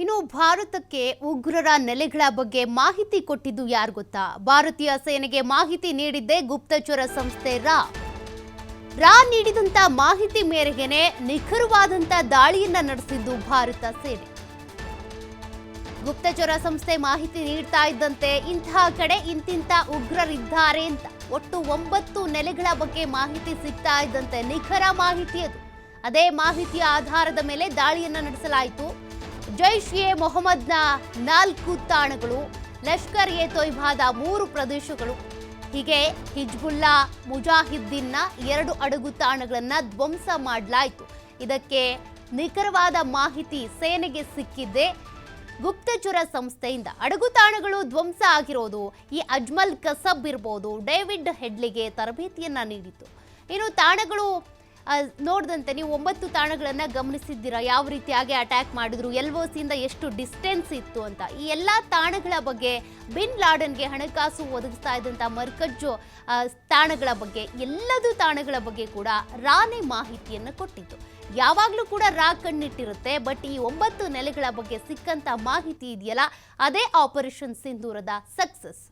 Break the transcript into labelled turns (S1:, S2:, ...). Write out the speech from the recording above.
S1: ಇನ್ನು ಭಾರತಕ್ಕೆ ಉಗ್ರರ ನೆಲೆಗಳ ಬಗ್ಗೆ ಮಾಹಿತಿ ಕೊಟ್ಟಿದ್ದು ಯಾರು ಗೊತ್ತಾ? ಭಾರತೀಯ ಸೇನೆಗೆ ಮಾಹಿತಿ ನೀಡಿದ್ದೇ ಗುಪ್ತಚರ ಸಂಸ್ಥೆ ರಾ. ರಾ ನೀಡಿದಂತ ಮಾಹಿತಿ ಮೇರೆಗೆನೆ ನಿಖರವಾದಂತ ದಾಳಿಯನ್ನ ನಡೆಸಿದ್ದು ಭಾರತ ಸೇನೆ. ಗುಪ್ತಚರ ಸಂಸ್ಥೆ ಮಾಹಿತಿ ನೀಡ್ತಾ ಇದ್ದಂತೆ ಇಂತಹ ಕಡೆ ಇಂತಿಂತ ಉಗ್ರರಿದ್ದಾರೆ ಅಂತ ಒಟ್ಟು ಒಂಬತ್ತು ನೆಲೆಗಳ ಬಗ್ಗೆ ಮಾಹಿತಿ ಸಿಗ್ತಾ ಇದ್ದಂತೆ ನಿಖರ ಮಾಹಿತಿ ಅದು. ಅದೇ ಮಾಹಿತಿಯ ಆಧಾರದ ಮೇಲೆ ದಾಳಿಯನ್ನ ನಡೆಸಲಾಯಿತು. ಜೈಷ್ ಎ ಮೊಹಮ್ಮದ್ನ ನಾಲ್ಕು ತಾಣಗಳು, ಲಷ್ಕರ್ ಎ ತೊಯ್ಬಾದ ಮೂರು ಪ್ರದೇಶಗಳು. ಹೀಗೆ ಹಿಜ್ಬುಲ್ಲಾ, ಮುಜಾಹಿದ್ದೀನ್ನ ಎರಡು ಅಡಗು ತಾಣಗಳನ್ನು ಧ್ವಂಸ ಮಾಡಲಾಯಿತು. ಇದಕ್ಕೆ ನಿಖರವಾದ ಮಾಹಿತಿ ಸೇನೆಗೆ ಸಿಕ್ಕಿದ್ದೆ ಗುಪ್ತಚರ ಸಂಸ್ಥೆಯಿಂದ. ಅಡಗು ತಾಣಗಳು ಧ್ವಂಸ ಆಗಿರೋದು ಈ ಅಜ್ಮಲ್ ಕಸಬ್ ಇರ್ಬೋದು, ಡೇವಿಡ್ ಹೆಡ್ಲಿಗೆ ತರಬೇತಿಯನ್ನ ನೀಡಿತು ಇನ್ನು ತಾಣಗಳು ನೋಡ್ದಂತೆ ನೀವು ಒಂಬತ್ತು ತಾಣಗಳನ್ನು ಗಮನಿಸಿದ್ದೀರಾ? ಯಾವ ರೀತಿಯಾಗಿ ಅಟ್ಯಾಕ್ ಮಾಡಿದ್ರು? ಎಲ್ ಸಿಯಿಂದ ಎಷ್ಟು ಡಿಸ್ಟೆನ್ಸ್ ಇತ್ತು ಅಂತ? ಈ ಎಲ್ಲ ತಾಣಗಳ ಬಗ್ಗೆ ಬಿನ್ ಲಾಡನ್ಗೆ ಹಣಕಾಸು ಒದಗಿಸ್ತಾ ಇದ್ದಂಥ ಮರ್ಕಜ್ಜು ತಾಣಗಳ ಬಗ್ಗೆ, ಎಲ್ಲದೂ ತಾಣಗಳ ಬಗ್ಗೆ ಕೂಡ ರಾನೇ ಮಾಹಿತಿಯನ್ನು ಕೊಟ್ಟಿತ್ತು ಯಾವಾಗಲೂ ಕೂಡ ರಾ ಕಣ್ಣಿಟ್ಟಿರುತ್ತೆ ಬಟ್ ಈ ಒಂಬತ್ತು ನೆಲೆಗಳ ಬಗ್ಗೆ ಸಿಕ್ಕಂಥ ಮಾಹಿತಿ ಇದೆಯಲ್ಲ? ಅದೇ ಆಪರೇಷನ್ ಸಿಂಧೂರದ ಸಕ್ಸಸ್